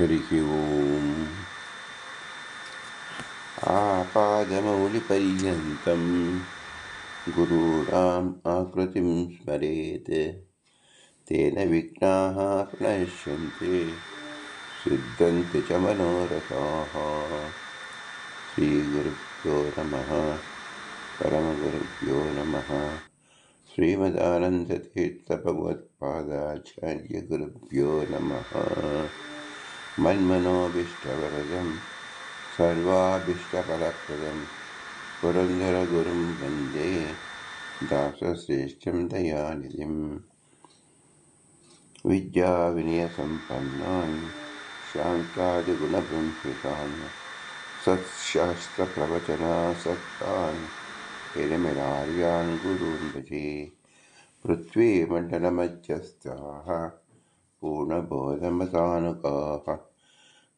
हरिः ओम् आपादमौलिपर्यन्तं गुरूणाम् आकृतिं स्मरेत् तेन विघ्नाः प्रणश्यन्ते सिद्धन्ति च मनोरथाः श्रीगुरुभ्यो नमः परमगुरुभ्यो नमः श्रीमदानन्दतीर्थभगवत्पादाचार्यगुरुभ्यो नमः मन्मनोभीष्टवरदं सर्वाभीष्टफलप्रदं। पुरन्दरगुरुं वन्दे दासश्रेष्ठं दयानिधिं। विद्याविनयसम्पन्नान् शान्तादिगुणबृंहितान् सत्शास्त्रप्रवचनासक्तान् हिरमिरार्यान् गुरून् भजे। पृथ्वीमण्डलमध्यस्थाः पूर्णबोधमतानुकाः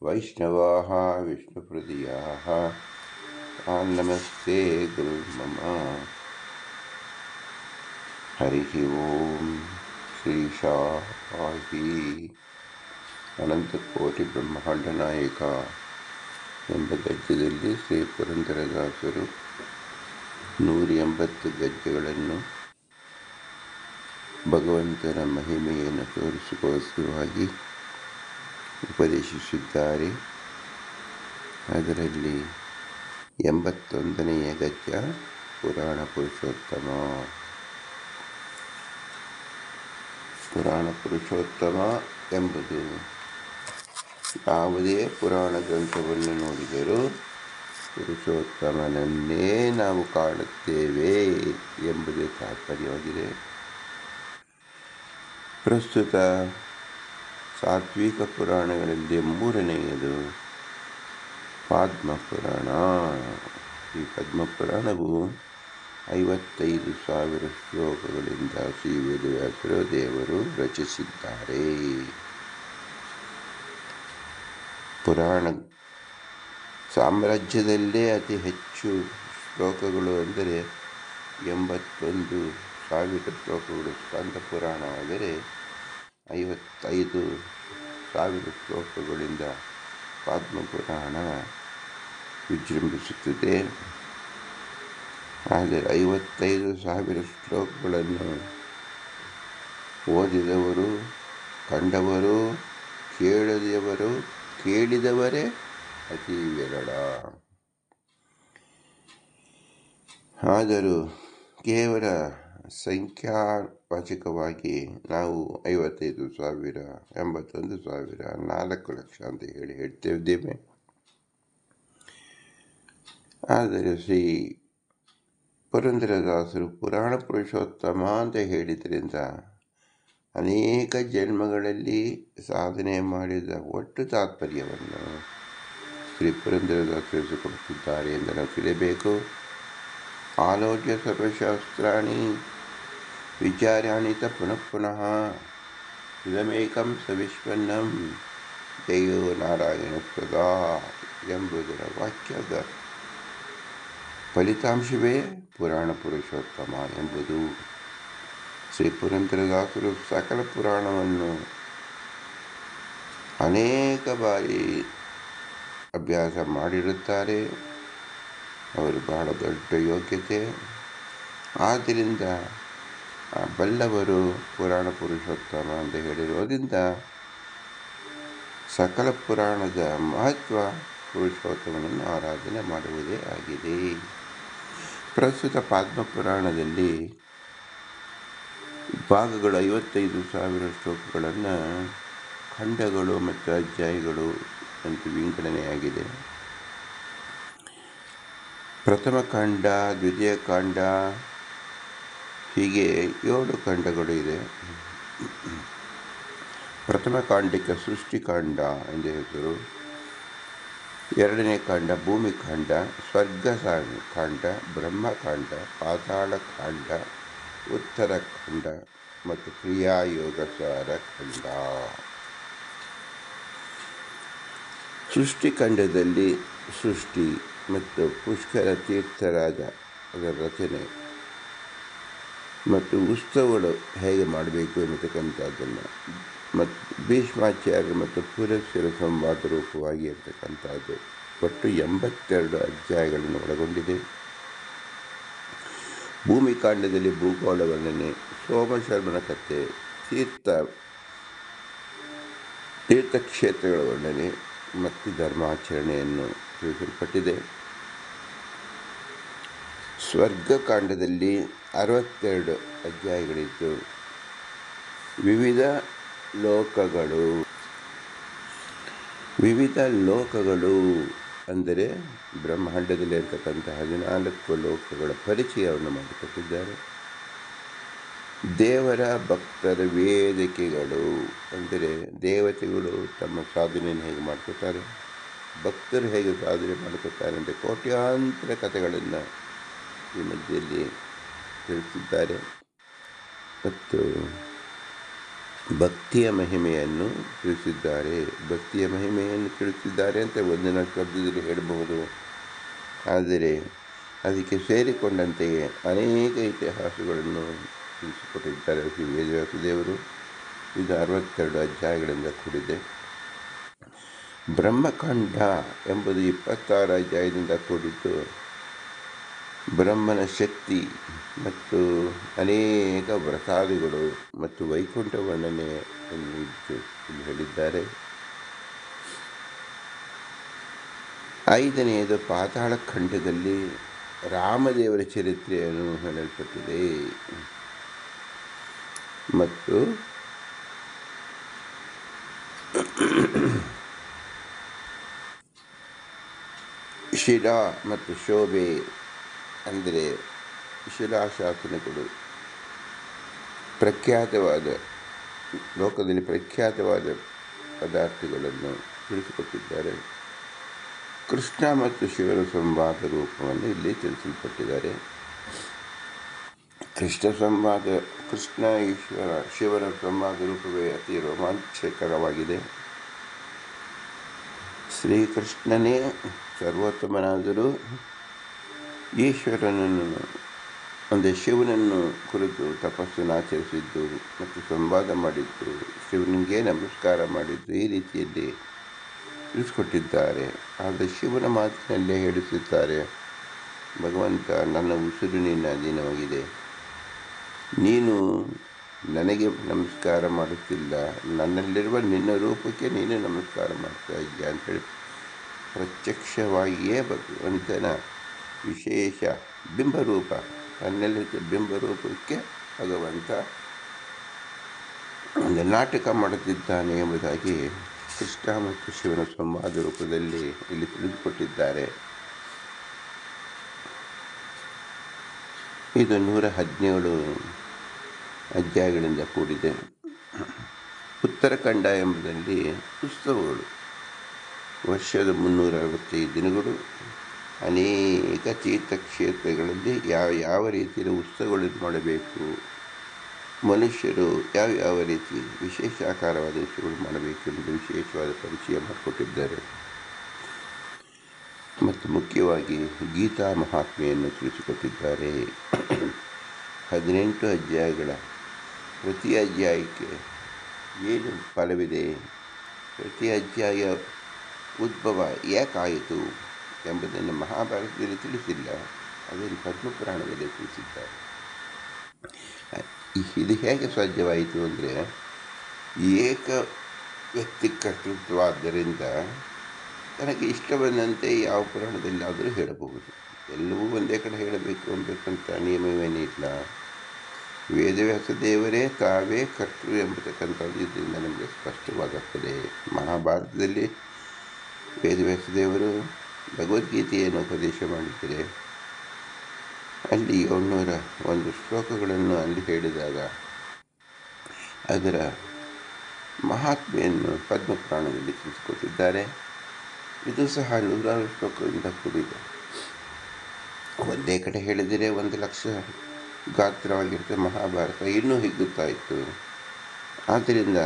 वैष्णवाः विष्णुहृदयाः तान् नमस्ते गुरुर्मम हरिः ओं श्रीशाहि ಅನಂತಕೋಟಿ ಎಂಬ ಗದ್ಯದಲ್ಲಿ ಶ್ರೀ ಪುರಂದರದಾಸರು ನೂರ ಎಂಬತ್ತು ಗದ್ಯಗಳನ್ನು ಭಗವಂತನ ಮಹಿಮೆಯನ್ನು ತೋರಿಸುವುದಕ್ಕೋಸ್ಕರವಾಗಿ ಉಪದೇಶಿಸಿದ್ದಾರೆ. ಅದರಲ್ಲಿ ಎಂಬತ್ತೊಂದನೆಯ ಗದ್ಯ ಪುರಾಣ ಪುರುಷೋತ್ತಮ. ಪುರಾಣ ಪುರುಷೋತ್ತಮ ಎಂಬುದು ಯಾವುದೇ ಪುರಾಣ ಗ್ರಂಥವನ್ನು ನೋಡಿದರೂ ಪುರುಷೋತ್ತಮನನ್ನೇ ನಾವು ಕಾಣುತ್ತೇವೆ ಎಂಬುದೇ ತಾತ್ಪರ್ಯವಾಗಿದೆ. ಪ್ರಸ್ತುತ ಸಾತ್ವಿಕ ಪುರಾಣಗಳಲ್ಲಿ ಮೂರನೆಯದು ಪದ್ಮಪುರಾಣ. ಈ ಪದ್ಮಪುರಾಣವು ಐವತ್ತೈದು ಸಾವಿರ ಶ್ಲೋಕಗಳಿಂದ ಶ್ರೀ ವೇದವ್ಯಾಸರ ದೇವರು ರಚಿಸಿದ್ದಾರೆ. ಪುರಾಣ ಸಾಮ್ರಾಜ್ಯದಲ್ಲೇ ಅತಿ ಹೆಚ್ಚು ಶ್ಲೋಕಗಳು ಅಂದರೆ ಎಂಬತ್ತೊಂದು ಸಾವಿರ ಶ್ಲೋಕಗಳು ಸ್ಕಂದ ಪುರಾಣ ಆದರೆ ಐವತ್ತೈದು ಸಾವಿರ ಶ್ಲೋಕಗಳಿಂದ ಪದ್ಮಪುರಾಣ ವಿಜೃಂಭಿಸುತ್ತಿದೆ. ಆದರೆ ಐವತ್ತೈದು ಸಾವಿರ ಶ್ಲೋಕಗಳನ್ನು ಓದಿದವರು, ಕಂಡವರು ಕೇಳದವರು ಕೇಳಿದವರೇ ಅತಿ ವಿರಳ. ಆದರೂ ಕೇವಲ ಸಂಖ್ಯಾವಾಚಕವಾಗಿ ನಾವು ಐವತ್ತೈದು ಸಾವಿರ, ಎಂಬತ್ತೊಂದು ಸಾವಿರ, ನಾಲ್ಕು ಲಕ್ಷ ಅಂತ ಹೇಳಿ ಹೇಳ್ತಿದ್ದೇವೆ. ಆದರೆ ಶ್ರೀ ಪುರಂದರದಾಸರು ಪುರಾಣ ಪುರುಷೋತ್ತಮ ಅಂತ ಹೇಳಿದ್ರಿಂದ ಅನೇಕ ಜನ್ಮಗಳಲ್ಲಿ ಸಾಧನೆ ಮಾಡಿದ ಒಟ್ಟು ತಾತ್ಪರ್ಯವನ್ನು ಶ್ರೀ ಪುರಂದರದಾಸರು ಕೊಡುತ್ತಿದ್ದಾರೆ ಎಂದು ನಾವು ತಿಳಿಯಬೇಕು. ಆಲೋಚ್ಯ ಸರ್ವಶಾಸ್ತ್ರಾಣಿ ತ ಪುನಃ ಪುನಃ ಇದಮೇಕಂ ಸವಿಶ್ವನ್ನಂ ಜಯೋ ನಾರಾಯಣ ಪ್ರದಾ ಎಂಬುದರ ವಾಕ್ಯದ ಫಲಿತಾಂಶವೇ ಪುರಾಣ ಪುರುಷೋತ್ತಮ ಎಂಬುದು ಶ್ರೀ ಪುರಂದ್ರದಾಸರು ಸಕಲ ಪುರಾಣವನ್ನು ಅನೇಕ ಬಾರಿ ಅಭ್ಯಾಸ ಮಾಡಿರುತ್ತಾರೆ. ಅವರು ಬಹಳ ದೊಡ್ಡ ಯೋಗ್ಯತೆ. ಆದ್ದರಿಂದ ಬಲ್ಲವರು ಪುರಾಣ ಪುರುಷೋತ್ತಮ ಅಂತ ಹೇಳಿರೋದ್ರಿಂದ ಸಕಲ ಪುರಾಣದ ಮಹತ್ವ ಪುರುಷೋತ್ತಮನನ್ನು ಆರಾಧನೆ ಮಾಡುವುದೇ ಆಗಿದೆ. ಪ್ರಸ್ತುತ ಪದ್ಮ ಪುರಾಣದಲ್ಲಿ ಭಾಗಗಳು ಐವತ್ತೈದು ಸಾವಿರ ಶ್ಲೋಕಗಳನ್ನು ಖಂಡಗಳು ಮತ್ತು ಅಧ್ಯಾಯಗಳು ಅಂತ ವಿಂಗಡಣೆಯಾಗಿದೆ. ಪ್ರಥಮ ಕಾಂಡ ದ್ವಿತೀಯ ಕಾಂಡ ಹೀಗೆ ಏಳು ಖಂಡಗಳು ಇದೆ. ಪ್ರಥಮ ಕಾಂಡಕ್ಕೆ ಸೃಷ್ಟಿಕಾಂಡ ಎಂದು ಹೆಸರು. ಎರಡನೇ ಕಾಂಡ ಭೂಮಿಕಾಂಡ ಸ್ವರ್ಗ ಕಾಂಡ ಬ್ರಹ್ಮಕಾಂಡ ಪಾತಾಳ ಕಾಂಡ, ಉತ್ತರ ಖಂಡ ಮತ್ತು ಕ್ರಿಯಾಯೋಗಸಾರ ಖಂಡ ಸೃಷ್ಟಿಕಾಂಡದಲ್ಲಿ ಸೃಷ್ಟಿ ಮತ್ತು ಪುಷ್ಕರ ತೀರ್ಥರಾಜ ಅದರ ರಚನೆ. ಮತ್ತು ಉತ್ಸವಗಳು ಹೇಗೆ ಮಾಡಬೇಕು ಎನ್ನತಕ್ಕಂಥದ್ದನ್ನು ಮತ್ತು ಭೀಷ್ಮಾಚಾರ್ಯರು ಮತ್ತು ಪುರಸ್ಸರ ಸಂವಾದ ರೂಪವಾಗಿ ಇರತಕ್ಕಂಥದ್ದು ಒಟ್ಟು ಎಂಬತ್ತೆರಡು ಅಧ್ಯಾಯಗಳನ್ನು ಒಳಗೊಂಡಿದೆ. ಭೂಮಿಕಾಂಡದಲ್ಲಿ ಭೂಗೋಳ ವರ್ಣನೆ ಸೋಮಶರ್ಮನ ಕಥೆ ತೀರ್ಥ ತೀರ್ಥಕ್ಷೇತ್ರಗಳ ವರ್ಣನೆ ಮತ್ತು ಧರ್ಮಾಚರಣೆಯನ್ನು ತಿಳಿಸಲ್ಪಟ್ಟಿದೆ. ಸ್ವರ್ಗಕಾಂಡದಲ್ಲಿ ಅರವತ್ತೆರಡು ಅಧ್ಯಾಯಗಳಿದ್ದು, ವಿವಿಧ ಲೋಕಗಳು ವಿವಿಧ ಲೋಕಗಳು ಅಂದರೆ ಬ್ರಹ್ಮಾಂಡದಲ್ಲಿ ಇರತಕ್ಕಂಥ ಹದಿನಾಲ್ಕು ಲೋಕಗಳ ಪರಿಚಯವನ್ನು ಮಾಡಿಕೊಟ್ಟಿದ್ದಾರೆ. ದೇವರ ಭಕ್ತರ ವೇದಿಕೆಗಳು ಅಂದರೆ ದೇವತೆಗಳು ತಮ್ಮ ಸಾಧನೆಯನ್ನು ಹೇಗೆ ಮಾಡ್ಕೋತಾರೆ ಭಕ್ತರು ಹೇಗೆ ಸಾಧನೆ ಮಾಡ್ಕೋತಾರೆ ಅಂದರೆ ಕೋಟ್ಯಾಂತರ ಕಥೆಗಳನ್ನು ಈ ಮಧ್ಯೆಯಲ್ಲಿ ತಿಳಿಸಿದ್ದಾರೆ ಮತ್ತು ಭಕ್ತಿಯ ಮಹಿಮೆಯನ್ನು ತಿಳಿಸಿದ್ದಾರೆ. ಭಕ್ತಿಯ ಮಹಿಮೆಯನ್ನು ತಿಳಿಸಿದ್ದಾರೆ ಅಂತ ಒಂದಿನ ಶಬ್ದದಲ್ಲಿ ಹೇಳಬಹುದು. ಆದರೆ ಅದಕ್ಕೆ ಸೇರಿಕೊಂಡಂತೆಯೇ ಅನೇಕ ಇತಿಹಾಸಗಳನ್ನು ತಿಳಿಸಿಕೊಟ್ಟಿದ್ದಾರೆ ಶ್ರೀ ವೇದವ್ಯಾಸ ದೇವರು ಇದು ಅರವತ್ತೆರಡು ಅಧ್ಯಾಯಗಳಿಂದ ಕೂಡಿದೆ. ಬ್ರಹ್ಮಕಾಂಡ ಎಂಬುದು ಇಪ್ಪತ್ತಾರು ಅಧ್ಯಾಯದಿಂದ ಕೂಡಿದ್ದು ಬ್ರಹ್ಮನ ಶಕ್ತಿ ಮತ್ತು ಅನೇಕ ವ್ರತಾದಿಗಳು ಮತ್ತು ವೈಕುಂಠ ವರ್ಣನೆ ಹೇಳಿದ್ದಾರೆ. ಐದನೆಯದು ಪಾತಾಳ ಖಂಡದಲ್ಲಿ ರಾಮದೇವರ ಚರಿತ್ರೆಯನ್ನು ಹೇಳಲ್ಪಟ್ಟಿದೆ ಮತ್ತು ಶಿರಾ ಮತ್ತು ಶೋಭೆ ಅಂದರೆ ಶಿಲಾಶಾಸನಗಳು ಪ್ರಖ್ಯಾತವಾದ, ಲೋಕದಲ್ಲಿ ಪ್ರಖ್ಯಾತವಾದ ಪದಾರ್ಥಗಳನ್ನು ತಿಳಿಸಿಕೊಟ್ಟಿದ್ದಾರೆ. ಕೃಷ್ಣ ಮತ್ತು ಶಿವನ ಸಂವಾದ ರೂಪವನ್ನು ಇಲ್ಲಿ ತಿಳಿಸಲ್ಪಟ್ಟಿದ್ದಾರೆ. ಕೃಷ್ಣ ಸಂವಾದ, ಕೃಷ್ಣ ಈಶ್ವರ ಶಿವನ ಸಂವಾದ ರೂಪವೇ ಅತಿ ರೋಮಾಂಚಕರವಾಗಿದೆ. ಶ್ರೀಕೃಷ್ಣನೇ ಸರ್ವೋತ್ತಮನಾದರೂ ಈಶ್ವರನನ್ನು ಅಂದರೆ ಶಿವನನ್ನು ಕುರಿತು ತಪಸ್ಸನ್ನು ಆಚರಿಸಿದ್ದು ಮತ್ತು ಸಂವಾದ ಮಾಡಿದ್ದು, ಶಿವನಿಗೆ ನಮಸ್ಕಾರ ಮಾಡಿದ್ದು ಈ ರೀತಿಯಲ್ಲಿ ತಿಳಿಸ್ಕೊಟ್ಟಿದ್ದಾರೆ. ಆದರೆ ಶಿವನ ಮಾತಿನಲ್ಲೇ ಹೇಳುತ್ತಿದ್ದಾರೆ ಭಗವಂತ, ನನ್ನ ಉಸಿರು ನಿನ್ನ ಅಧೀನವಾಗಿದೆ. ನೀನು ನನಗೆ ನಮಸ್ಕಾರ ಮಾಡುತ್ತಿಲ್ಲ. ನನ್ನಲ್ಲಿರುವ ನಿನ್ನ ರೂಪಕ್ಕೆ ನೀನು ನಮಸ್ಕಾರ ಮಾಡ್ತಾ ಇದೆಯಾ ಅಂತೇಳಿ ಪ್ರತ್ಯಕ್ಷವಾಗಿಯೇ ಭಗವಂತನ ವಿಶೇಷ ಬಿಂಬರೂಪ. ಅನ್ನೆಲ್ಲಿದ್ದ ಬಿಂಬರೂಪಕ್ಕೆ ಭಗವಂತ ಒಂದು ನಾಟಕ ಮಾಡುತ್ತಿದ್ದಾನೆ ಎಂಬುದಾಗಿ ಕೃಷ್ಣ ಮತ್ತು ಶಿವನ ಸಂವಾದ ರೂಪದಲ್ಲಿ ಇಲ್ಲಿ ತಿಳಿದುಕೊಟ್ಟಿದ್ದಾರೆ. ಇದು ನೂರ ಹದಿನೇಳು ಅಧ್ಯಾಯಗಳಿಂದ ಕೂಡಿದೆ. ಉತ್ತರಖಂಡ ಎಂಬುದಲ್ಲಿ ಉತ್ಸವಗಳು. ವರ್ಷದ ಮುನ್ನೂರ ಅರವತ್ತೈದು ದಿನಗಳು. ಅನೇಕ ತೀರ್ಥಕ್ಷೇತ್ರಗಳಲ್ಲಿ ಯಾವ ಯಾವ ರೀತಿಯ ಉತ್ಸವಗಳನ್ನು ಮಾಡಬೇಕು, ಮನುಷ್ಯರು ಯಾವ ಯಾವ ರೀತಿ ವಿಶೇಷ ಆಕಾರವಾದ ಉತ್ಸವಗಳು ಮಾಡಬೇಕು ಎಂದು ವಿಶೇಷವಾದ ಪರಿಚಯ ಮಾಡಿಕೊಟ್ಟಿದ್ದಾರೆ. ಮತ್ತು ಮುಖ್ಯವಾಗಿ ಗೀತಾ ಮಹಾತ್ಮೆಯನ್ನು ತಿಳಿಸಿಕೊಟ್ಟಿದ್ದಾರೆ. ಹದಿನೆಂಟು ಅಧ್ಯಾಯಗಳ ಪ್ರತಿ ಅಧ್ಯಾಯಕ್ಕೆ ಏನು ಫಲವಿದೆ? ಪ್ರತಿ ಅಧ್ಯಾಯ ಉದ್ಭವ ಯಾಕಾಯಿತು? ಎಂಬುದನ್ನು ಮಹಾಭಾರತದಲ್ಲಿ ತಿಳಿಸಿಲ್ಲ ಅದನ್ನು ಪದ್ಮಪುರಾಣದಲ್ಲಿ ತಿಳಿಸಿದ್ದಾರೆ. ಇದು ಹೇಗೆ ಸಾಧ್ಯವಾಯಿತು ಅಂದರೆ, ಏಕ ವ್ಯಕ್ತಿ ಕರ್ತೃತ್ವ ಆದ್ದರಿಂದ ತನಗೆ ಇಷ್ಟ ಬಂದಂತೆ ಯಾವ ಪುರಾಣದಲ್ಲಾದರೂ ಹೇಳಬಹುದು. ಎಲ್ಲವೂ ಒಂದೇ ಕಡೆ ಹೇಳಬೇಕು ಅನ್ನಬೇಕಂತ ನಿಯಮವೇನೇ ಇಲ್ಲ. ವೇದವ್ಯಾಸ ದೇವರೇ ತಾವೇ ಕರ್ತೃ ಎಂಬತಕ್ಕಂಥದ್ದು ಇದರಿಂದ ನಮಗೆ ಸ್ಪಷ್ಟವಾಗುತ್ತದೆ. ಮಹಾಭಾರತದಲ್ಲಿ ವೇದವ್ಯಾಸ ದೇವರು ಭಗವದ್ಗೀತೆಯನ್ನು ಉಪದೇಶ ಮಾಡಿದರೆ ಅಲ್ಲಿ ಏಳ್ನೂರ ಒಂದು ಶ್ಲೋಕಗಳನ್ನು ಅಲ್ಲಿ ಹೇಳಿದಾಗ ಅದರ ಮಹಾತ್ಮೆಯನ್ನು ಪದ್ಮಪುರಾಣದಲ್ಲಿ ತಿಳಿಸಿಕೊಟ್ಟಿದ್ದಾರೆ. ಇದು ಸಹ ನೂರಾರು ಶ್ಲೋಕಗಳಿಂದ ಕೂಡಿದೆ. ಒಂದೇ ಕಡೆ ಹೇಳಿದರೆ ಒಂದು ಲಕ್ಷ ಗಾತ್ರವಾಗಿರುತ್ತೆ ಮಹಾಭಾರತ. ಇನ್ನೂ ಹಿಗ್ಗುತ್ತಾ ಇತ್ತು. ಆದ್ದರಿಂದ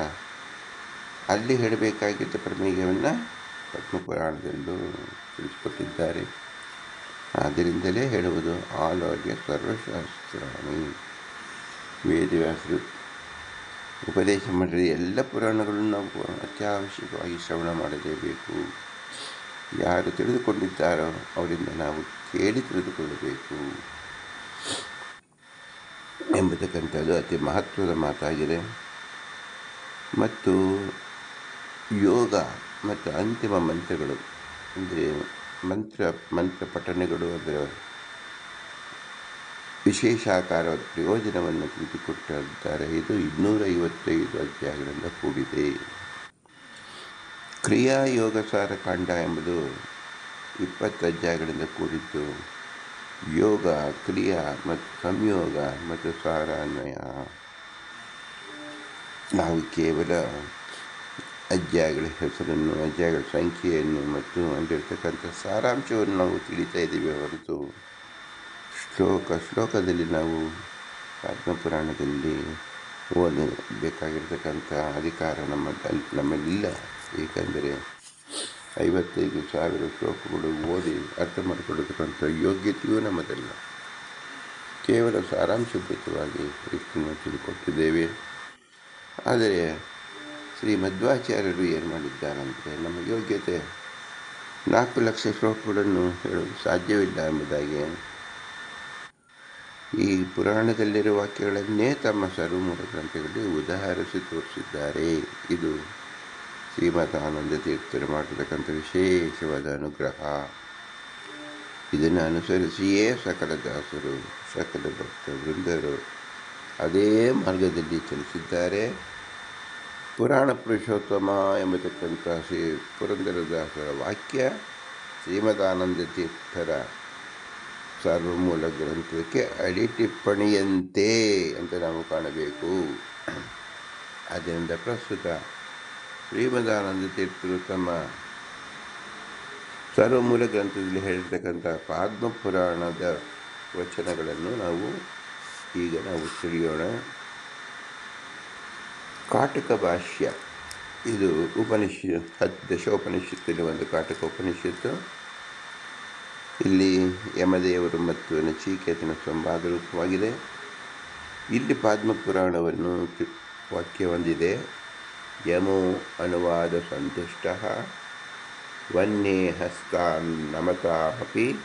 ಅಲ್ಲಿ ಹೇಳಬೇಕಾಗಿದ್ದ ಪ್ರಮೇಯವನ್ನು ಪದ್ಮಪುರಾಣದಲ್ಲೂ ತಿಳಿಸಿಕೊಟ್ಟಿದ್ದಾರೆ. ಆದ್ದರಿಂದಲೇ ಹೇಳುವುದು ಆಲೋಕ್ಯ ಸರ್ವಶಾಸ್ತ್ರಾಣಿ. ವೇದವ್ಯಾಸರು ಉಪದೇಶ ಮಾಡಿದ ಎಲ್ಲ ಪುರಾಣಗಳನ್ನು ನಾವು ಅತ್ಯವಶ್ಯಕವಾಗಿ ಶ್ರವಣ ಮಾಡಲೇಬೇಕು. ಯಾರು ತಿಳಿದುಕೊಂಡಿದ್ದಾರೋ ಅವರಿಂದ ನಾವು ಕೇಳಿ ತಿಳಿದುಕೊಳ್ಳಬೇಕು. ಎಂಬತಕ್ಕಂಥದ್ದು ಅತಿ ಮಹತ್ವದ ಮಾತಾಗಿದೆ. ಮತ್ತು ಯೋಗ ಮತ್ತು ಅಂತಿಮ ಮಂತ್ರಗಳು, ಅಂದರೆ ಮಂತ್ರ ಮಂತ್ರ ಪಠಣೆಗಳು ಅದರ ವಿಶೇಷಾಕಾರ ಪ್ರಯೋಜನವನ್ನು ತಿಳಿದುಕೊಟ್ಟಿದ್ದಾರೆ. ಇದು ಇನ್ನೂರ ಐವತ್ತೈದು ಅಧ್ಯಾಯಗಳಿಂದ ಕೂಡಿದೆ. ಕ್ರಿಯಾ ಯೋಗ ಸಾರ ಕಾಂಡ ಎಂಬುದು ಇಪ್ಪತ್ತು ಅಧ್ಯಾಯಗಳಿಂದ ಕೂಡಿದ್ದು, ಯೋಗ, ಕ್ರಿಯಾ ಮತ್ತು ಸಂಯೋಗ ಮತ್ತು ಸಾರಾನ್ವಯ ನಾವು ಕೇವಲ ಅಧ್ಯಾಯಗಳ ಹೆಸರನ್ನು ಅಧ್ಯಾಯಗಳ ಸಂಖ್ಯೆಯನ್ನು ಮತ್ತು ಅಲ್ಲಿರ್ತಕ್ಕಂಥ ಸಾರಾಂಶವನ್ನು ನಾವು ತಿಳಿತಾ ಇದ್ದೀವಿ ಹೊರತು ಶ್ಲೋಕ, ಶ್ಲೋಕದಲ್ಲಿ ನಾವು ಪದ್ಮಪುರಾಣದಲ್ಲಿ ಓದಬೇಕಾಗಿರ್ತಕ್ಕಂಥ ಅಧಿಕಾರ ನಮ್ಮ ನಮ್ಮಲ್ಲಿಲ್ಲ ಏಕೆಂದರೆ ಐವತ್ತೈದು ಸಾವಿರ ಶ್ಲೋಕಗಳು ಓದಿ ಅರ್ಥ ಮಾಡಿಕೊಳ್ಳತಕ್ಕಂಥ ಯೋಗ್ಯತೆಯೂ ನಮ್ಮದಲ್ಲ. ಕೇವಲ ಸಾರಾಂಶಭೂತವಾಗಿ ಇಷ್ಟನ್ನು ತಿಳಿಕೊಟ್ಟಿದ್ದೇವೆ ಆದರೆ ಶ್ರೀ ಮಧ್ವಾಚಾರ್ಯರು ಏನು ಮಾಡಿದ್ದಾರಂತೆ ನಮ್ಮ ಯೋಗ್ಯತೆ ನಾಲ್ಕು ಲಕ್ಷ ಶ್ಲೋಕಗಳನ್ನು ಹೇಳಲು ಸಾಧ್ಯವಿಲ್ಲ ಎಂಬುದಾಗಿ. ಈ ಪುರಾಣದಲ್ಲಿರುವ ವಾಕ್ಯಗಳನ್ನೇ ತಮ್ಮ ಸರ್ವಮೂಲ ಗ್ರಂಥಗಳಲ್ಲಿ ಉದಾಹರಿಸಿ ತೋರಿಸಿದ್ದಾರೆ. ಇದು ಶ್ರೀಮದ್ ಆನಂದ ತೀರ್ಥರು ಮಾಡಿರತಕ್ಕಂಥ ವಿಶೇಷವಾದ ಅನುಗ್ರಹ. ಇದನ್ನು ಅನುಸರಿಸಿಯೇ ಸಕಲ ದಾಸರು, ಸಕಲ ಭಕ್ತ ವೃಂದರು ಅದೇ ಮಾರ್ಗದಲ್ಲಿ ಚಲಿಸಿದ್ದಾರೆ. ಪುರಾಣ ಪುರುಷೋತ್ತಮ ಎಂಬತಕ್ಕಂಥ ಶ್ರೀ ಪುರಂದರದಾಸರ ವಾಕ್ಯ ಶ್ರೀಮದಾನಂದ ತೀರ್ಥರ ಸರ್ವಮೂಲ ಗ್ರಂಥಕ್ಕೆ ಅಡಿ ಟಿಪ್ಪಣಿಯಂತೆ ಅಂತ ನಾವು ಕಾಣಬೇಕು. ಆದ್ದರಿಂದ ಪ್ರಸ್ತುತ ಶ್ರೀಮದಾನಂದ ತೀರ್ಥರು ತಮ್ಮ ಸರ್ವಮೂಲ ಗ್ರಂಥದಲ್ಲಿ ಹೇಳಿರ್ತಕ್ಕಂಥ ಪುರಾಣದ ವಚನಗಳನ್ನು ನಾವು ಈಗ ನಾವು ತಿಳಿಯೋಣ. ಕಾಟಕ ಭಾಷ್ಯ ಇದು ಉಪನಿಷತ್ ಹತ್ತು ದಶೋಪನಿಷತ್ತಿನ ಒಂದು ಕಾಟಕ ಉಪನಿಷತ್ತು ಇಲ್ಲಿ ಯಮದೇವರು ಮತ್ತು ನಚಿಕೇತನ ಸಂವಾದ ರೂಪವಾಗಿದೆ ಇಲ್ಲಿ ಪದ್ಮಪುರಾಣವನ್ನು ವಾಕ್ಯ ಹೊಂದಿದೆ. ಯಮೋ ಅನುವಾದ ಸಂತುಷ್ಟ. ವನ್ಯೇ ಹಸ್ತಾನ್ ನಮತಾಮಪಿ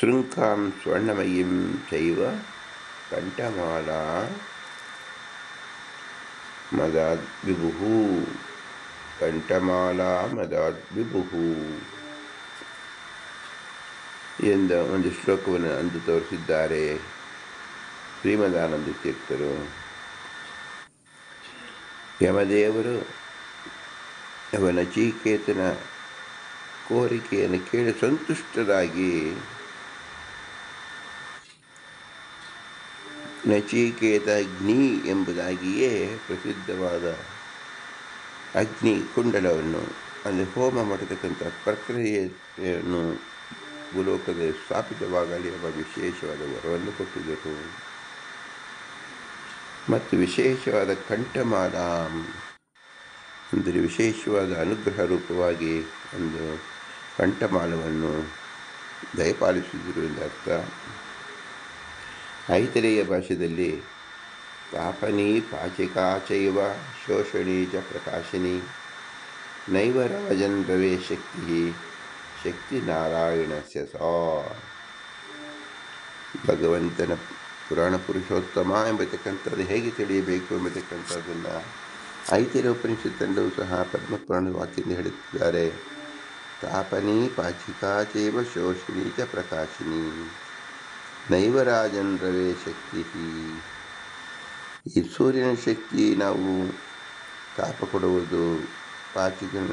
ಶೃಂಖಾಂ ಸ್ವರ್ಣಮಯೀಂ ಚೈವ ಕಂಠಮಾಲಾ. ಮದಾದ್ ವಿಭು ಕಂಠಮಾಲಾ ಮದಾದ್ ವಿಭು ಎಂದ ಒಂದು ಶ್ಲೋಕವನ್ನು ಅಂದು ತೋರಿಸಿದ್ದಾರೆ ಶ್ರೀಮದಾನಂದ ತೀರ್ಥರು. ಯಮದೇವರು ಅವನ ಚೀಕೇತನ ಕೋರಿಕೆಯನ್ನು ಕೇಳಿ ಸಂತುಷ್ಟರಾಗಿ ನಚಿಕೇತ ಅಗ್ನಿ ಎಂಬುದಾಗಿಯೇ ಪ್ರಸಿದ್ಧವಾದ ಅಗ್ನಿ ಕುಂಡಲವನ್ನು, ಅಂದರೆ ಹೋಮ ಮಾಡತಕ್ಕಂಥ ಪ್ರಕ್ರಿಯೆಯನ್ನು ಭೂಲೋಕದಲ್ಲಿ ಸ್ಥಾಪಿತವಾಗಲಿ ಎಂಬ ವಿಶೇಷವಾದ ವರವನ್ನು ಕೊಟ್ಟಿದ್ದರು. ಮತ್ತು ವಿಶೇಷವಾದ ಕಂಠಮಾಲ, ಅಂದರೆ ವಿಶೇಷವಾದ ಅನುಗ್ರಹ ರೂಪವಾಗಿ ಒಂದು ಕಂಠಮಾಲವನ್ನು ದಯಪಾಲಿಸಿದರು ಎಂದರ್ಥ. ಐತರೇಯ ಭಾಷೆಯಲ್ಲಿ ತಾಪನಿ ಪಾಚಿಕಾ ಚೈವ ಶೋಷಣಿ ಚ ಪ್ರಕಾಶಿನಿ. ನೈವ ರಾಜನ್ ರವೇ ಶಕ್ತಿ ಶಕ್ತಿ ನಾರಾಯಣಸ್ಯ ಸಾ. ಭಗವಂತನ ಪುರಾಣ ಪುರುಷೋತ್ತಮ ಎಂಬತಕ್ಕಂಥದ್ದು ಹೇಗೆ ತಿಳಿಯಬೇಕು ಎಂಬತಕ್ಕಂಥದ್ದನ್ನು ಐತಿರ ಉಪನಿಷತ್ತಲ್ಲೂ ಸಹ ಪದ್ಮಪುರಾಣ ವಾಕ್ಯದಿಂದ ಹೇಳುತ್ತಿದ್ದಾರೆ. ತಾಪನಿ ಪಾಚಿಕಾ ಚೈವ ಶೋಷಿಣಿ ಚ ಪ್ರಕಾಶಿನಿ. ನೈವರಾಜನ್ ರವೇ ಶಕ್ತಿ. ಈ ಸೂರ್ಯನ ಶಕ್ತಿ ನಾವು ತಾಪ ಕೊಡುವುದು, ಪಾಚಿಕನ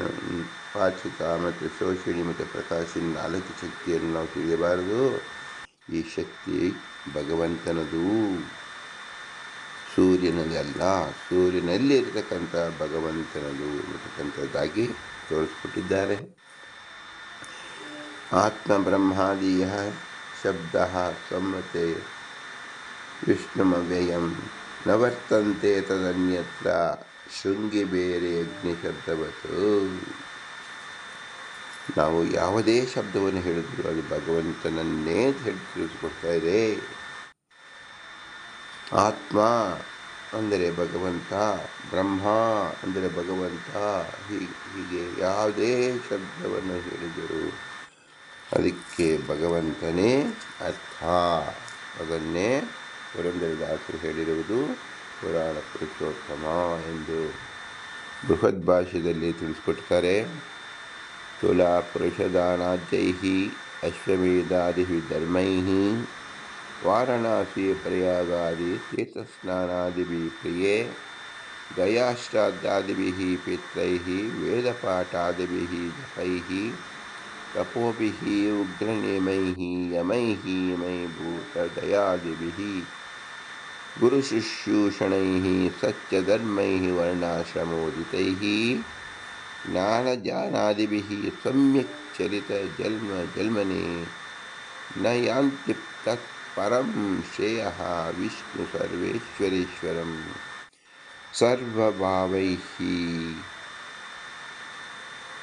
ಪಾಚಿಕ ಮತ್ತು ಶೋಷಣಿ ಮತ್ತು ಪ್ರಕಾಶಿನ ನಾಲ್ಕು ಶಕ್ತಿಯನ್ನು ನಾವು ತಿಳಿಯಬಾರದು. ಈ ಶಕ್ತಿ ಭಗವಂತನದು. ಸೂರ್ಯನದಲ್ಲ ಸೂರ್ಯನಲ್ಲಿ ಇರತಕ್ಕಂಥ ಭಗವಂತನದು ಇರತಕ್ಕಂಥದ್ದಾಗಿ ತೋರಿಸ್ಕೊಟ್ಟಿದ್ದಾರೆ. ಆತ್ಮ ಬ್ರಹ್ಮಾದೀಯ ಶಬ್ದ ಸಮ್ಮತೆ. ವಿಷ್ಣುಮವ್ಯಯಂ ನ ವರ್ತಂತೆ ತದನ್ಯತ್ರ ಶೃಂಗಿ ಬೇರೆ ಅಗ್ನಿ ಶಬ್ದವತ್ತು ನಾವು ಯಾವುದೇ ಶಬ್ದವನ್ನು ಹೇಳಿದ್ರು ಅದು ಭಗವಂತನನ್ನೇ ತಿಳಿಸಿಕೊಡ್ತಾ ಇದೆ. ಆತ್ಮ ಅಂದರೆ ಭಗವಂತ, ಬ್ರಹ್ಮ ಅಂದರೆ ಭಗವಂತ, ಹೀಗೆ ಹೀಗೆ ಯಾವುದೇ ಶಬ್ದವನ್ನು ಹೇಳಿದರು ಅದಕ್ಕೆ ಭಗವಂತನೇ ಅರ್ಥ. ಅದನ್ನೇ ಪುರಂದರದಾಸರು ಹೇಳಿರುವುದು ಪುರಾಣ ಪುರುಷೋತ್ತಮ ಎಂದು ಬೃಹತ್ ಭಾಷೆಯಲ್ಲಿ ತಿಳಿಸ್ಕೊಡ್ತಾರೆ ತುಲಾ ಪುರುಷದಾನಾದ್ಯೈ ಅಶ್ವಮೇಧಾದಿ ಧರ್ಮೈ ವಾರಣಾಸಿ ಪ್ರಯಾಗಾದಿ ತೀರ್ಥಸ್ನಾನಾದಿ ಪ್ರಿಯೇ ಗಯಾಶ್ರಾದ್ದಾದಿಭಿ ಪಿತ್ರೈ ವೇದಪಾಠಾದಿ ಜಪೈ तपोभिः उग्रनियमैः यमैः मयीभूतदयादिभिः गुरुशुश्रूषणैः सत्यधर्मैः वर्णाश्रमोदितैः ज्ञानजानादिभिः सम्यक् चरितजन्म जन्मने न यान्ति तत्परं श्रेयः विष्णुसर्वेश्वरेश्वरं सर्वभावैः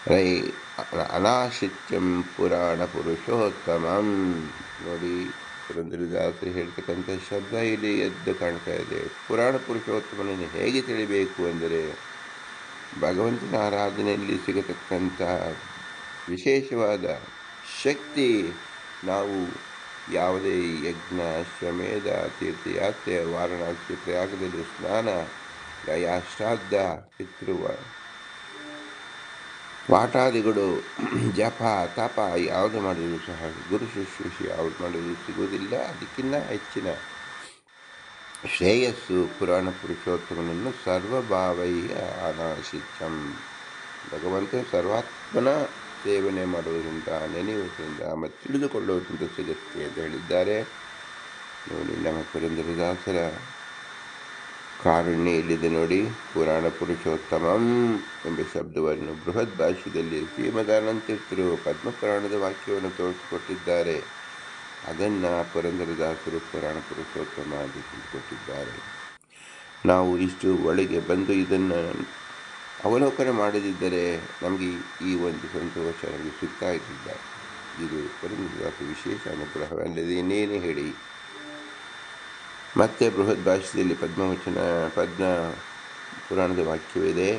ರೈ ಅನಾಶಿತ್ಯಂ ಪುರಾಣ ಪುರುಷೋತ್ತಮಂ ನೋಡಿ, ಪುರಂದರದಾಸರು ಹೇಳ್ತಕ್ಕಂಥ ಶಬ್ದ ಇಲ್ಲಿ ಎದ್ದು ಕಾಣ್ತಾ ಇದೆ. ಪುರಾಣ ಪುರುಷೋತ್ತಮನನ್ನು ಹೇಗೆ ತಿಳಿಬೇಕು ಅಂದರೆ ಭಗವಂತನ ಆರಾಧನೆಯಲ್ಲಿ ಸಿಗತಕ್ಕಂಥ ವಿಶೇಷವಾದ ಶಕ್ತಿ, ನಾವು ಯಾವುದೇ ಯಜ್ಞ ಶ್ರಮೇಧ ತೀರ್ಥಯಾತ್ರೆ ವಾರಣಾಸಿ ಪ್ರಯಾಗದಲ್ಲಿ ಸ್ನಾನ ಗಯಾಶ್ರಾದ್ದ ಪಿತೃವ ಪಾಠಾದಿಗಳು ಜಪ, ತಪ ಯಾವುದು ಮಾಡಿದರೂ ಸಹ ಗುರು ಶುಶ್ರೂಷೆ ಯಾವುದು ಮಾಡಿದರೂ ಸಿಗುವುದಿಲ್ಲ. ಅದಕ್ಕಿಂತ ಹೆಚ್ಚಿನ ಶ್ರೇಯಸ್ಸು ಪುರಾಣ ಪುರುಷೋತ್ತಮನನ್ನು ಸರ್ವಭಾವೈ ಅನಾಶಿತ್ಯಂ ಭಗವಂತ ಸರ್ವಾತ್ಮನ ಸೇವನೆ ಮಾಡುವುದರಿಂದ ನೆನೆಯುವುದರಿಂದ ಮತ್ತು ತಿಳಿದುಕೊಳ್ಳುವುದರಿಂದ ಸಿಗುತ್ತೆ ಅಂತ ಹೇಳಿದ್ದಾರೆ. ನೋಡಿ ನಮ್ಮ ಪುರಂದರದಾಸರ ಕಾರುಣ್ಯ ಇಲ್ಲಿದೆ ನೋಡಿ. ಪುರಾಣ ಪುರುಷೋತ್ತಮಂ ಎಂಬ ಶಬ್ದವನ್ನು ಬೃಹತ್ ಭಾಷೆಯಲ್ಲಿ ಶ್ರೀಮದಾನಂತೀರ್ಥರು ಪದ್ಮಪುರಾಣದ ವಾಕ್ಯವನ್ನು ತೋರಿಸಿಕೊಟ್ಟಿದ್ದಾರೆ. ಅದನ್ನು ಪುರಂದರದಾಸರು ಪುರಾಣ ಪುರುಷೋತ್ತಮ ಅಂತ ತಿಳಿದುಕೊಟ್ಟಿದ್ದಾರೆ. ನಾವು ಇಷ್ಟು ಒಳಗೆ ಬಂದು ಇದನ್ನು ಅವಲೋಕನ ಮಾಡದಿದ್ದರೆ ನಮಗೆ ಈ ಒಂದು ಸಂತೋಷ ನಮಗೆ ಸಿಗ್ತಾ ಇದ್ದಿದ್ದ ಇದು ಪುರಂದರದಾಸ ವಿಶೇಷ ಅನುಗ್ರಹವಲ್ಲದೆ ಇನ್ನೇನೇ ಹೇಳಿ. ಮತ್ತೆ ಬೃಹತ್ ಭಾಷೆಯಲ್ಲಿ ಪದ್ಮವಚನ ಪದ್ಮ ಪುರಾಣದ ವಾಕ್ಯವಿದೆ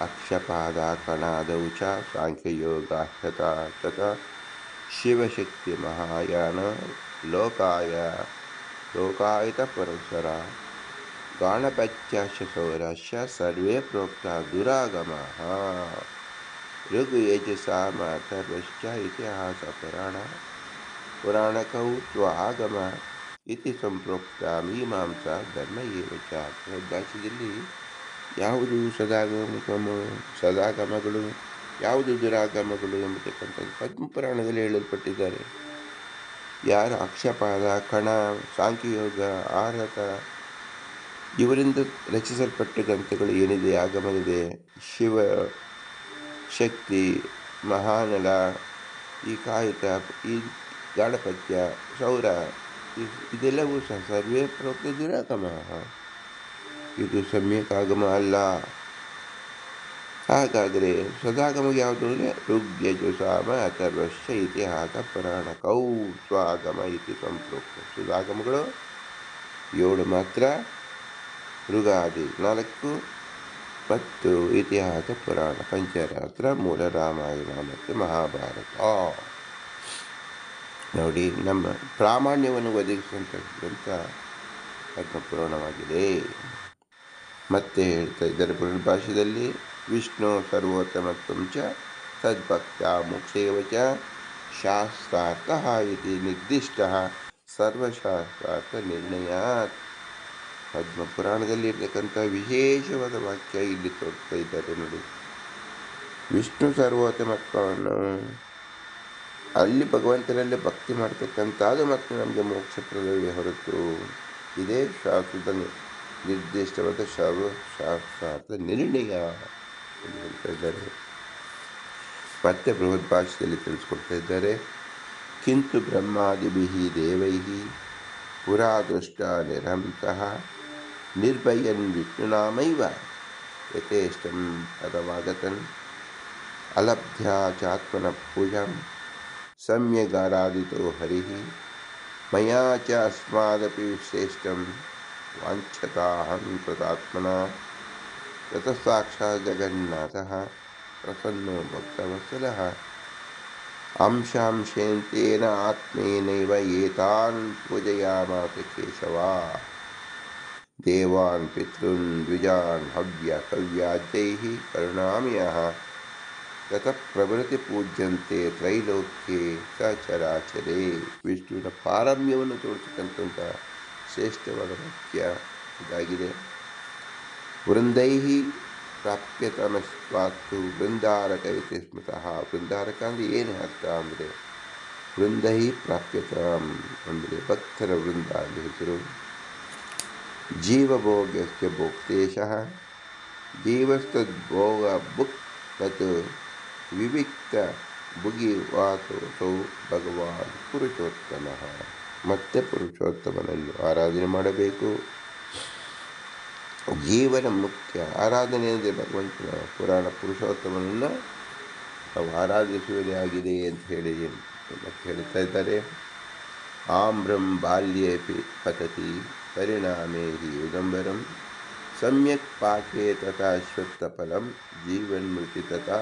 ಅಕ್ಷಪಾದ ಕಣಾದೌ ಚ ಸಾಂಖ್ಯಯೋಗ ಶತ ಶತ ಶಿವಶಕ್ತಿ ಮಹಾಯಾನ ಲೋಕಾಯ ಲೋಕಾಯತ ಪರಸ್ಪರ ಗಾಣಪತ್ಯಾಶ ಸೌರಾಶ್ಯ ಸರ್ವೇ ಪ್ರೋಕ್ತ ದುರಾಗಮ ಋಗ್ಯಜಸಾಮ ಅಥರ್ವಶ್ಚ ಇತಿಹಾಸ ಪುರಾಣ ಪುರಾಣಕೌ ತ್ವಾಗಮ ಇತಿ ಸಂಪ್ರೋಕ್ತ ಮೀಮಾಂಸ ಧರ್ಮ ಏವಚ ಭಾಷೆಯಲ್ಲಿ ಯಾವುದು ಸದಾಗಮ ಸದಾಗಮಗಳು, ಯಾವುದು ದುರಾಗಮಗಳು ಎಂಬತಕ್ಕಂಥದ್ದು ಪದ್ಮಪುರಾಣದಲ್ಲಿ ಹೇಳಲ್ಪಟ್ಟಿದ್ದಾರೆ. ಯಾರ ಅಕ್ಷಪಾದ ಕಣ, ಸಾಂಖ್ಯಯೋಗ, ಆರತ, ಇವರಿಂದ ರಚಿಸಲ್ಪಟ್ಟ ಗ್ರಂಥಗಳು ಏನಿದೆ ಆಗಮನಿದೆ ಶಿವ ಶಕ್ತಿ ಮಹಾನಲ ಈ ಕಾಯಿತ ಈ ಗಾಢಪತ್ಯ ಸೌರ ಇದೆಲ್ಲವೂ ಸಹ ಸರ್ವೇ ಪ್ರೋಕ್ತ ದುರಾಗಮ ಇದು ಸಮ್ಯಕ್ ಆಗಮ ಅಲ್ಲ ಹಾಗಾದರೆ ಸದಾಗಮ ಯಾವುದು ಅಂದರೆ ಋಗ್ಯಜುಸಾಮ ಅಥರ್ವಶ್ಚ ಇತಿಹಾಸ ಪುರಾಣ ಕೌ ಸ್ವಾಗಮ ಇತಿ ಸಂಪ್ರೋಕ್ತ ಸುಧಾಗಮಗಳು ಏಳು ಮಾತ್ರ ಋಗಾದಿ ನಾಲ್ಕು ಮತ್ತು ಇತಿಹಾಸ ಪುರಾಣ ಪಂಚರಾತ್ರ ಮೂಲ ರಾಮಾಯಣ ಮತ್ತು ಮಹಾಭಾರತ ನೋಡಿ, ನಮ್ಮ ಪ್ರಾಮಾಣ್ಯವನ್ನು ಒದಗಿಸುವಂಥ ಗ್ರಂಥ ಪದ್ಮಪುರಾಣವಾಗಿದೆ ಮತ್ತೆ ಹೇಳ್ತಾ ಇದ್ದಾರೆ ಪುರಾಣ ಭಾಷೆಯಲ್ಲಿ ವಿಷ್ಣು ಚ ತದ್ಭಕ್ತ ಮುಕ್ಷೇವಚ ಶಾಸ್ತ್ರಾರ್ಥ ಇತಿ ನಿರ್ದಿಷ್ಟ ಸರ್ವಶಾಸ್ತ್ರಾರ್ಥ ನಿರ್ಣಯಾತ್. ಪದ್ಮಪುರಾಣದಲ್ಲಿ ಇರ್ತಕ್ಕಂಥ ವಿಶೇಷವಾದ ವಾಕ್ಯ ಇಲ್ಲಿ ತೋರಿಸ್ತಾ ಇದ್ದಾರೆ ನೋಡಿ. ವಿಷ್ಣು ಸರ್ವೋತ್ತಮತ್ವವನ್ನು ಅಲ್ಲಿ ಭಗವಂತನಲ್ಲಿ ಭಕ್ತಿ ಮಾಡ್ತಕ್ಕಂಥದ್ದು ಮತ್ತು ನಮಗೆ ಮೋಕ್ಷಪ್ರದಲ್ಲಿ ಹೊರತು ಇದೇ ಶಾಸ್ತ್ರದ ನಿರ್ದಿಷ್ಟವಾದ ಶವ ಶಾಸ್ತ್ರಾರ್ಥ ನಿರ್ಣಯ ಎಂದು ಹೇಳ್ತಾ ಇದ್ದಾರೆ. ಮತ್ತೆ ಬೃಹತ್ ಭಾಷೆಯಲ್ಲಿ ತಿಳಿಸ್ಕೊಡ್ತಾ ಇದ್ದಾರೆ. ಕಿಂತು ಬ್ರಹ್ಮಾದಿಭಿ ದೇವೈ ಪುರಾ ದೃಷ್ಟ ನಿರಂತಃ ನಿರ್ಭಯನ್ ವಿಷ್ಣುನಾಮೈವ ಯಥೇಷ್ಟಂ ಪದವಾಗತನ್ ಅಲಬ್ಧ್ಯ ಚಾತ್ಮನ ಪೂಜಾಂ सम्यगाराधितो हरिः। मया च अस्मादपि श्रेष्ठं वाञ्छताहं तदात्मना। जगन्नाथ साक्षात् जगन्नाथः प्रसन्नो भक्तवत्सलः। अंशांशेन आत्मेन एतान् पूजयामास केशवा। देवान् पितॄन् द्विजान् हव्यकव्याद्यैः करुणामयः। ಕರುಣಾಮಯಃ ತತಃ ಪ್ರಭೃತಿ ಪೂಜ್ಯಂತೆ ತ್ರೈಲೋಕ್ಯೆ ಸಚರಾಚರೇ ವಿಷ್ಣುವಿನ ಪಾರಮ್ಯವನ್ನು ತೋರಿಸತಕ್ಕಂಥ ಶ್ರೇಷ್ಠವಾದ ವಾಕ್ಯ ಇದಾಗಿದೆ ವೃಂದೈ ಪ್ರಾಪ್ಯತಮಸ್ವಾತ್ತು ವೃಂದಾರಕ ಇತಿ ಸ್ಮೃತಃ ವೃಂದಾರಕ ಅಂದರೆ ಏನು ಅರ್ಥ ಅಂದರೆ ವೃಂದೈ ಪ್ರಾಪ್ಯತಂ ಅಂದರೆ ಭಕ್ತರ ವೃಂದ ಎಂದು ಹೆಸರು ಜೀವಭೋಗ್ಯಸ್ಯ ಭೋಕ್ತೇಶಃ ಜೀವಸ್ತದ್ಭೋಗ ಬುಕ್ ತತ್ ವಿವಿಕ್ತ ಬುಗಿ ವಾಸೋಸೌ ಭಗವಾನ್ ಪುರುಷೋತ್ತಮ. ಮತ್ತೆ ಪುರುಷೋತ್ತಮನನ್ನು ಆರಾಧನೆ ಮಾಡಬೇಕು. ಜೀವನ ಮುಖ್ಯ ಆರಾಧನೆ ಅಂದರೆ ಭಗವಂತನ ಪುರಾಣ ಪುರುಷೋತ್ತಮನನ್ನು ನಾವು ಆರಾಧಿಸುವುದೇ ಆಗಿದೆ ಅಂತ ಹೇಳಿ ಮತ್ತೆ ಹೇಳ್ತಾ ಇದ್ದಾರೆ. ಆಮ್ರಂ ಬಾಲ್ಯೇ ಪತತಿ ಪರಿಣಾಮೇ ಹಿ ಉದಂಬರಂ. ಸಮ್ಯಕ್ ಪಾಕೇ ತಥಾ ಶ್ವತ್ಥಫಲಂ ಜೀವನ್ಮೃತಿ ತಥಾ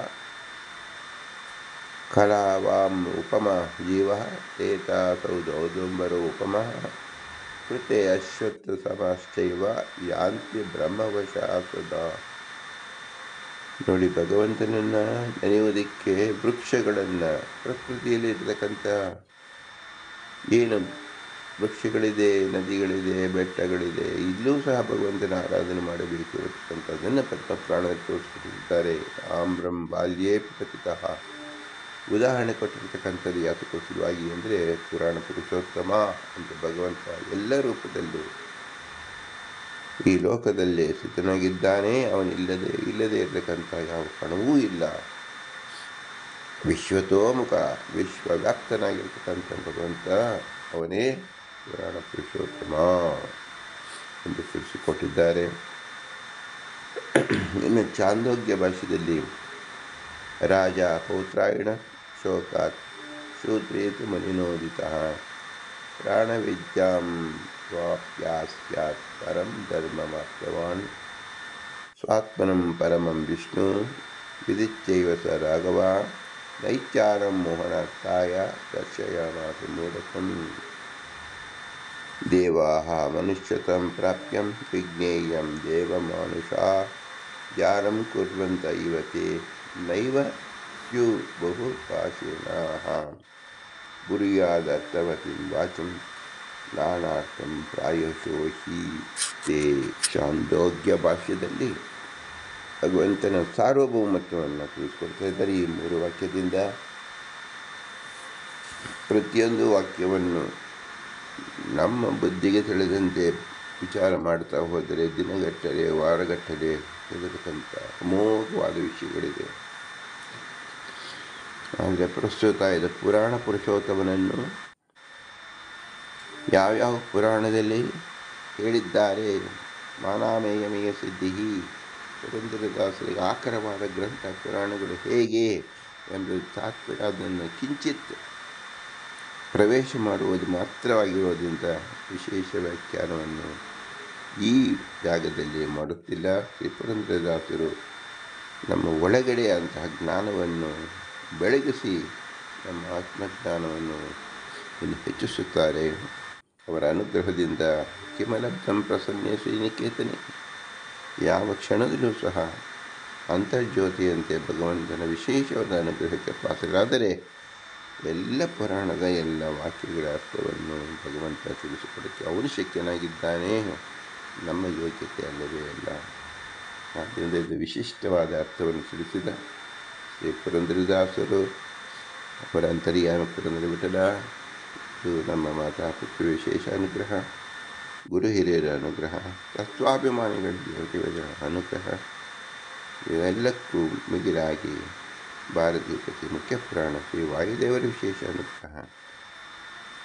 ಕಲಾವಾಂ ಉಪಮ ಜೀವ ಏತಾ ಸೌದೌದುಂಬರೋ ಉಪಮ ಕೃತೆ ಅಶ್ವತ್ಥ ಸಮಾಶ್ಚೈವ ಯಾಂತಿ ಬ್ರಹ್ಮವಶ ಸದಾ ನೋಡಿ ಭಗವಂತನನ್ನು ನೆನೆಯುವುದಕ್ಕೆ ವೃಕ್ಷಗಳನ್ನು, ಪ್ರಕೃತಿಯಲ್ಲಿ ಇರತಕ್ಕಂಥ ಏನು ವೃಕ್ಷಗಳಿದೆ, ನದಿಗಳಿದೆ, ಬೆಟ್ಟಗಳಿದೆ, ಇಲ್ಲೂ ಸಹ ಭಗವಂತನ ಆರಾಧನೆ ಮಾಡಬೇಕು ಅಂತಕ್ಕಂಥದ್ದನ್ನು ಪದ್ಮಪ್ರಾಣ ತೋರಿಸ್ಕೊಟ್ಟಿದ್ದಾರೆ. ಆಮ್ರಂ ಬಾಲ್ಯೇ ಪತಿತಃ ಉದಾಹರಣೆ ಕೊಟ್ಟಿರ್ತಕ್ಕಂಥದ್ದು ಯಾತಕ್ಕೋಸ್ಕರವಾಗಿ ಅಂದರೆ ಪುರಾಣ ಪುರುಷೋತ್ತಮ ಅಂತ ಭಗವಂತ ಎಲ್ಲ ರೂಪದಲ್ಲೂ ಈ ಲೋಕದಲ್ಲಿ ಸಿದ್ಧನಾಗಿದ್ದಾನೆ. ಅವನಿಲ್ಲದೆ, ಇಲ್ಲದೆ ಇರತಕ್ಕಂಥ ಯಾವ ಕಣವೂ ಇಲ್ಲ. ವಿಶ್ವತೋಮುಖ, ವಿಶ್ವವ್ಯಾಪ್ತನಾಗಿರ್ತಕ್ಕಂಥ ಭಗವಂತ ಅವನೇ ಪುರಾಣ ಪುರುಷೋತ್ತಮ ಎಂದು ತಿಳಿಸಿಕೊಟ್ಟಿದ್ದಾರೆ. ಇನ್ನು ಚಾಂದೋಗ್ಯ ಭಾಷೆಯಲ್ಲಿ ರಾಜ ಪೌತ್ರಾಯಣ शोका सूत्रे तो प्राणविद्यां प्राण विद्याम धर्म स्वात्मनं परम विष्णु विदिच स राघवा नैत्यारं मोहनार्थाय रक्षयामासि मूलकम् देवाः मनुष्यतं प्राप्यं विज्ञेयं देवमानुषा, ज्ञानं कुर्वन्त इव ते नैव ಸ್ಯು ಬಹು ಪಾಶಿನಾಃ ಗುರಿಯಾದರ್ಥವತಿಂ ವಾಚಂ ನಾನಾರ್ಥಂ ಪ್ರಾಯಶೋ ಹಿ ತೇ. ಚಾಂದೋಗ್ಯ ಭಾಷ್ಯದಲ್ಲಿ ಭಗವಂತನ ಸಾರ್ವಭೌಮತ್ವವನ್ನು ತಿಳಿಸ್ಕೊಡ್ತಾ ಇದ್ದಾರೆ ಈ ಮೂರು ವಾಕ್ಯದಿಂದ ಪ್ರತಿಯೊಂದು ವಾಕ್ಯವನ್ನು ನಮ್ಮ ಬುದ್ಧಿಗೆ ತಿಳಿದಂತೆ ವಿಚಾರ ಮಾಡ್ತಾ ಹೋದರೆ ದಿನಗಟ್ಟಲೆ, ವಾರಗಟ್ಟಲೆ ತಿಳಿದಕ್ಕಂಥ ಅಮೋಘವಾದ ವಿಷಯಗಳಿದೆ. ಆದರೆ ಪ್ರಸ್ತುತ ಇದು ಪುರಾಣ ಪುರುಷೋತ್ತಮನನ್ನು ಯಾವ್ಯಾವ ಪುರಾಣದಲ್ಲಿ ಹೇಳಿದ್ದಾರೆ? ಮಾನಾಮೇಯಮೇಯ ಸಿದ್ಧಿ ಪುರಂದರದಾಸರಿಗೆ ಆಕರವಾದ ಗ್ರಂಥ ಪುರಾಣಗಳು ಹೇಗೆ ಎಂಬುದು ತಾತ್ಪರ್ಯ ಅದನ್ನು ಕಿಂಚಿತ್ ಪ್ರವೇಶ ಮಾಡುವುದು ಮಾತ್ರವಾಗಿರೋದ್ರಿಂದ ವಿಶೇಷ ವ್ಯಾಖ್ಯಾನವನ್ನು ಈ ಜಾಗದಲ್ಲಿ ಮಾಡುತ್ತಿಲ್ಲ. ಶ್ರೀ ಪುರಂದರದಾಸರು ನಮ್ಮ ಒಳಗಡೆ ಅಂತಹ ಜ್ಞಾನವನ್ನು ಬೆಳಗಿಸಿ ನಮ್ಮ ಆತ್ಮಜ್ಞಾನವನ್ನು ಇನ್ನು ಹೆಚ್ಚಿಸುತ್ತಾರೆ. ಅವರ ಅನುಗ್ರಹದಿಂದ ಕಿಮಲಬ್ಧಂ ಪ್ರಸನ್ನೇ ಶ್ರೀನಿಕೇತನೆ ಯಾವ ಕ್ಷಣದಲ್ಲೂ ಸಹ ಅಂತರ್ಜ್ಯೋತಿಯಂತೆ ಭಗವಂತನ ವಿಶೇಷವಾದ ಅನುಗ್ರಹಕ್ಕೆ ಪಾತ್ರರಾದರೆ ಎಲ್ಲ ಪುರಾಣದ ಎಲ್ಲ ವಾಕ್ಯಗಳ ಅರ್ಥವನ್ನು ಭಗವಂತ ತಿಳಿಸಿಕೊಡಕ್ಕೆ ಅವನು ಶಕ್ಯನಾಗಿದ್ದಾನೆ ನಮ್ಮ ಯೋಗ್ಯತೆ ಅಲ್ಲವೇ ಅಲ್ಲ. ಆದ್ದರಿಂದ ಇದು ವಿಶಿಷ್ಟವಾದ ಅರ್ಥವನ್ನು ತಿಳಿಸಿದ ಶ್ರೀ ಪುರಂದರದಾಸರು ಅವರ ಅಂತರ್ಯಾಮ ಪುರಂದರ ವಿಠಲ ಇದು ನಮ್ಮ ಮಾತಾ ಪುತ್ರ ವಿಶೇಷ ಅನುಗ್ರಹ ಗುರು ಹಿರಿಯರ ಅನುಗ್ರಹ ತತ್ವಾಭಿಮಾನಿಗಳ ದೇವತೆಗಳ ಅನುಗ್ರಹ ಇವೆಲ್ಲಕ್ಕೂ ಮಿಗಿಲಾಗಿ ಭಾರತೀಯಪತಿ ಮುಖ್ಯ ಪುರಾಣ ಶ್ರೀ ವಾಯುದೇವರ ವಿಶೇಷ ಅನುಗ್ರಹ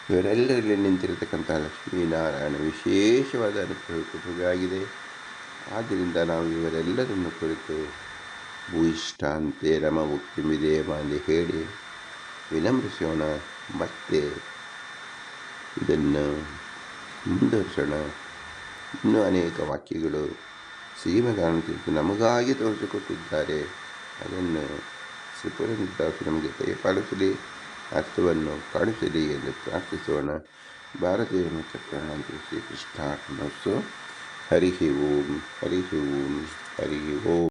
ಇವರೆಲ್ಲರಲ್ಲಿ ನಿಂತಿರತಕ್ಕಂಥ ಲಕ್ಷ್ಮೀನಾರಾಯಣ ವಿಶೇಷವಾದ ಅನುಗ್ರಹವಾಗಿದೆ ಆದ್ದರಿಂದ ನಾವು ಇವರೆಲ್ಲರನ್ನು ಕುರಿತು ಭೂಯಿಷ್ಠಾಂತೆ ರಮ ಮುಕ್ತಿಮಿದೆ ಎಂದು ಹೇಳಿ ವಿನಮ್ರಿಸೋಣ, ಮತ್ತೆ ಇದನ್ನು ಮುಂದುವರಿಸೋಣ. ಇನ್ನೂ ಅನೇಕ ವಾಕ್ಯಗಳು ಶ್ರೀಮದಾನಂದ ನಮಗಾಗಿ ತೋರಿಸಿಕೊಟ್ಟಿದ್ದಾರೆ. ಅದನ್ನು ಶ್ರೀಪುರಂದಾಸು ನಮಗೆ ದಯಪಾಲಿಸಲಿ, ಅರ್ಥವನ್ನು ಕಾಣಿಸಲಿ ಎಂದು ಪ್ರಾರ್ಥಿಸೋಣ. ಭಾರತೀಯ ಮತ್ತು ಶ್ರೀಕೃಷ್ಣ ಮಸ್ಸು ಹರಿ ಓಂ ಹರಿಹಿ ಓಂ ಹರಿಹಿ ಓಂ.